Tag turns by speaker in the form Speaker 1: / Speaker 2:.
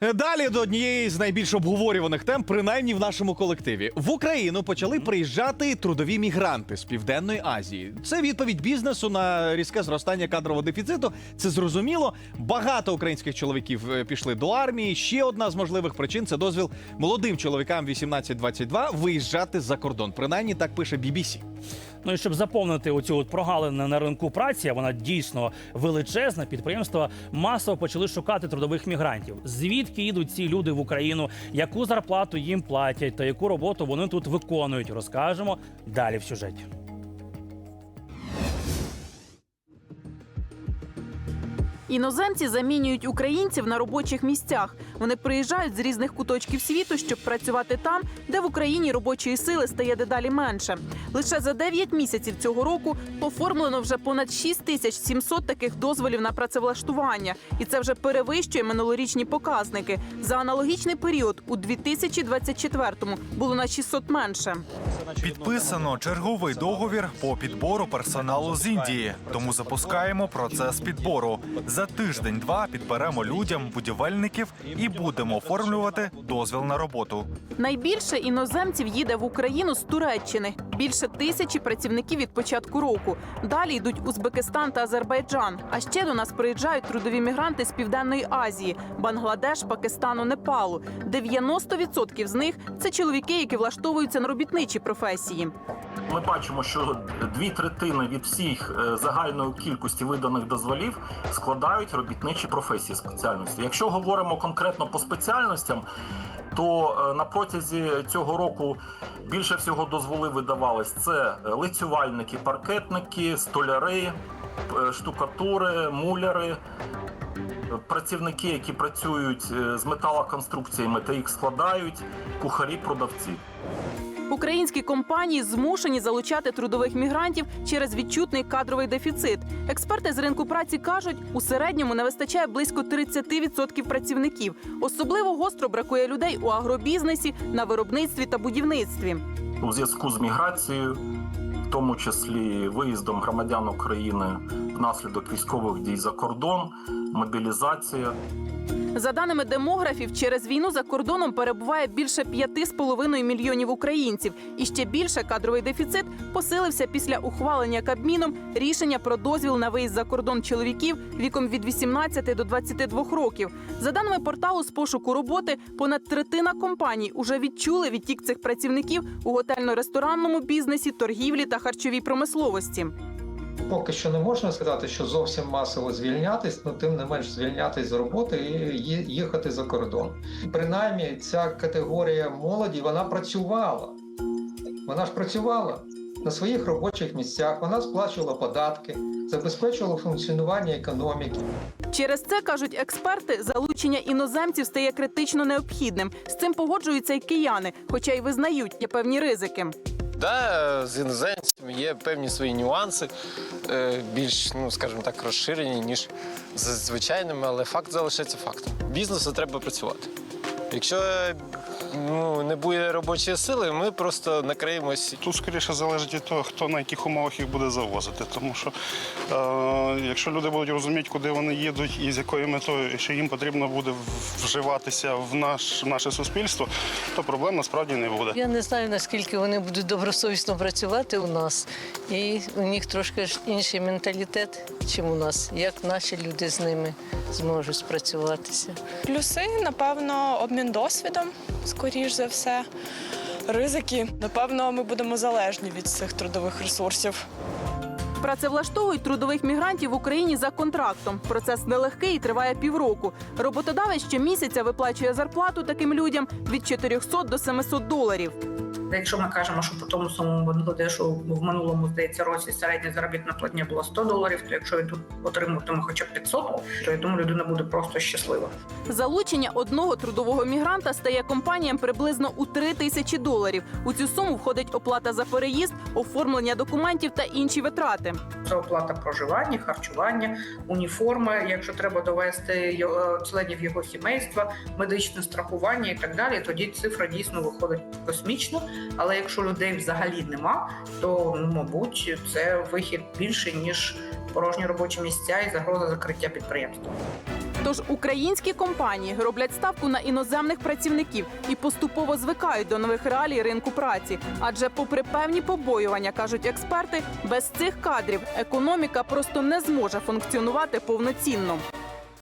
Speaker 1: Далі до однієї з найбільш обговорюваних тем, принаймні в нашому колективі. В Україну почали приїжджати трудові мігранти з Південної Азії. Це відповідь бізнесу на різке зростання кадрового дефіциту. Це зрозуміло. Багато українських чоловіків е, пішли до армії. Ще одна з можливих причин це дозвіл молодим чоловікам 18-22 виїжджати за кордон. Принаймні так пише BBC.
Speaker 2: Ну і щоб заповнити оцю от прогалину на ринку праці, вона дійсно величезна. Підприємства масово почали шукати трудових мігрантів. Звідки йдуть ці люди в Україну, яку зарплату їм платять та яку роботу вони тут виконують, розкажемо далі в сюжеті.
Speaker 3: Іноземці замінюють українців на робочих місцях. Вони приїжджають з різних куточків світу, щоб працювати там, де в Україні робочої сили стає дедалі менше. Лише за 9 місяців цього року оформлено вже понад 6 тисяч 700 таких дозволів на працевлаштування, і це вже перевищує минулорічні показники. За аналогічний період у 2024-му було на 600 менше.
Speaker 4: Підписано черговий договір по підбору персоналу з Індії. Тому запускаємо процес підбору. За тиждень-два підберемо людям будівельників і будемо оформлювати дозвіл на роботу.
Speaker 3: Найбільше іноземців їде в Україну з Туреччини. Більше тисячі працівників від початку року. Далі йдуть Узбекистан та Азербайджан. А ще до нас приїжджають трудові мігранти з Південної Азії, Бангладеш, Пакистану, Непалу. 90% з них це чоловіки, які влаштовуються на робітничі професії.
Speaker 5: Ми бачимо, що дві третини від всіх е, загальної кількості виданих дозволів складають робітничі професії спеціальності. Якщо говоримо конкретно по спеціальностям, то е, на протязі цього року більше всього дозволи видавались це е, лицювальники, паркетники, столяри, штукатури, муляри. Працівники, які працюють з металоконструкціями та їх складають, кухарі, продавці.
Speaker 3: Українські компанії змушені залучати трудових мігрантів через відчутний кадровий дефіцит. Експерти з ринку праці кажуть, у середньому не вистачає близько 30% працівників. Особливо гостро бракує людей у агробізнесі, на виробництві та будівництві.
Speaker 5: у зв'язку з міграцією, в тому числі виїздом громадян України внаслідок військових дій за кордон, мобілізація.
Speaker 3: За даними демографів, через війну за кордоном перебуває більше 5,5 мільйонів українців. І ще більше кадровий дефіцит посилився після ухвалення Кабміном рішення про дозвіл на виїзд за кордон чоловіків віком від 18 до 22 років. За даними порталу з пошуку роботи, понад третина компаній уже відчули відтік цих працівників у готельно-ресторанному бізнесі, торгівлі та харчовій промисловості.
Speaker 6: Поки що не можна сказати, що зовсім масово звільнятись, але тим не менш звільнятись з роботи і їхати за кордон. Принаймні, ця категорія молоді вона працювала. Вона ж працювала на своїх робочих місцях, вона сплачувала податки, забезпечувала функціонування економіки.
Speaker 3: Через це кажуть експерти, залучення іноземців стає критично необхідним. З цим погоджуються й кияни, хоча й визнають є певні ризики.
Speaker 7: Да, з іноземцями є певні свої нюанси, е, більш, ну скажімо так, розширені, ніж з звичайними, але факт залишається фактом. Бізнесу треба працювати. Якщо ну, не буде робочої сили, ми просто накриємось
Speaker 8: Тут скоріше залежить від того, хто на яких умовах їх буде завозити. Тому що е, якщо люди будуть розуміти, куди вони їдуть і з якою метою, і що їм потрібно буде вживатися в наш, наше суспільство, то проблем насправді не буде.
Speaker 9: Я не знаю, наскільки вони будуть добросовісно працювати у нас, і у них трошки інший менталітет, чим у нас. Як наші люди з ними зможуть спрацюватися.
Speaker 10: Плюси, напевно, обмін досвідом, скоріш за все. Ризики. Напевно, ми будемо залежні від цих трудових ресурсів.
Speaker 3: Працевлаштовують трудових мігрантів в Україні за контрактом. Процес нелегкий і триває півроку. Роботодавець щомісяця виплачує зарплату таким людям від 400 до 700 доларів.
Speaker 11: Якщо ми кажемо, що по тому самому Бангладешу в минулому здається році середня заробітна платня була 100 доларів, то якщо він тут отримуватиме хоча б 500, то я думаю, людина буде просто щаслива.
Speaker 3: Залучення одного трудового мігранта стає компаніям приблизно у 3 тисячі доларів. У цю суму входить оплата за переїзд, оформлення документів та інші витрати.
Speaker 11: Це оплата проживання, харчування, уніформи, якщо треба довести його- членів його сімейства, медичне страхування і так далі. Тоді цифра дійсно виходить космічно. Але якщо людей взагалі нема, то ну, мабуть це вихід більше ніж порожні робочі місця і загроза закриття підприємства.
Speaker 3: Тож українські компанії роблять ставку на іноземних працівників і поступово звикають до нових реалій ринку праці. Адже, попри певні побоювання, кажуть експерти, без цих кадрів економіка просто не зможе функціонувати повноцінно.